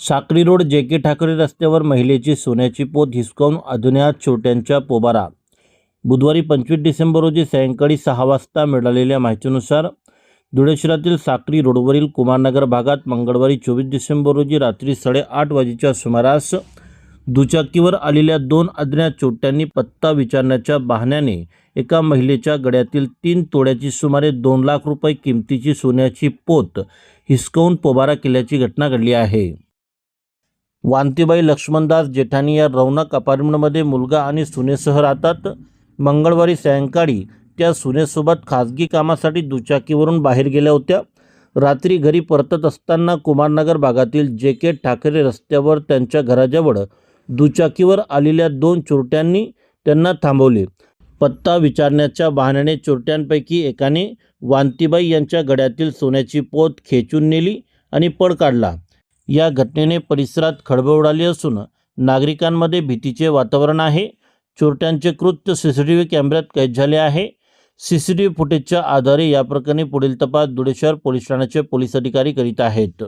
Sakri road जे के ठाकरे रस्त्यावर महिलेची सोन्याची पोत हिसकावून अज्ञात छोट्यांच्या पोबारा. बुधवारी पंचवीस डिसेंबर रोजी सायंकाळी सहा वाजता मिळालेल्या माहितीनुसार धुळे शहरातील साक्री रोडवरील कुमारनगर भागात मंगळवारी चोवीस डिसेंबर रोजी रात्री साडेआठ वाजेच्या सुमारास दुचाकीवर आलेल्या दोन अज्ञात चोट्यांनी पत्ता विचारण्याच्या बहाण्याने एका महिलेच्या गळ्यातील तीन तोड्याची सुमारे दोन लाख रुपये किमतीची सोन्याची पोत हिसकावून पोबारा केल्याची घटना घडली आहे. वांतीबाई लक्ष्मणदास जेठाणी या रौनक अपार्टमेंटमध्ये मुलगा आणि सुनेसह राहतात. मंगळवारी सायंकाळी त्या सुनेसोबत खाजगी कामासाठी दुचाकीवरून बाहेर गेल्या होत्या. रात्री घरी परतत असताना कुमारनगर भागातील जे के ठाकरे रस्त्यावर त्यांच्या घराजवळ दुचाकीवर आलेल्या दोन चोरट्यांनी त्यांना थांबवले. पत्ता विचारण्याच्या बहाण्याने चोरट्यांपैकी एकाने वांतीबाई यांच्या गळ्यातील सोन्याची पोत खेचून नेली आणि पळ काढला. या घटनेने परिसरात खळबळ उडाली असून नागरिकांमध्ये भीतीचे वातावरण आहे. चोरट्यांचे कृत्य सी सी टी व्ही कॅमेऱ्यात कैद झाले आहे. सी सी टी व्ही फुटेजच्या आधारे या प्रकरणी पुढील तपास धुळे शहर पोलीस ठाण्याचे पोलीस अधिकारी करीत आहेत.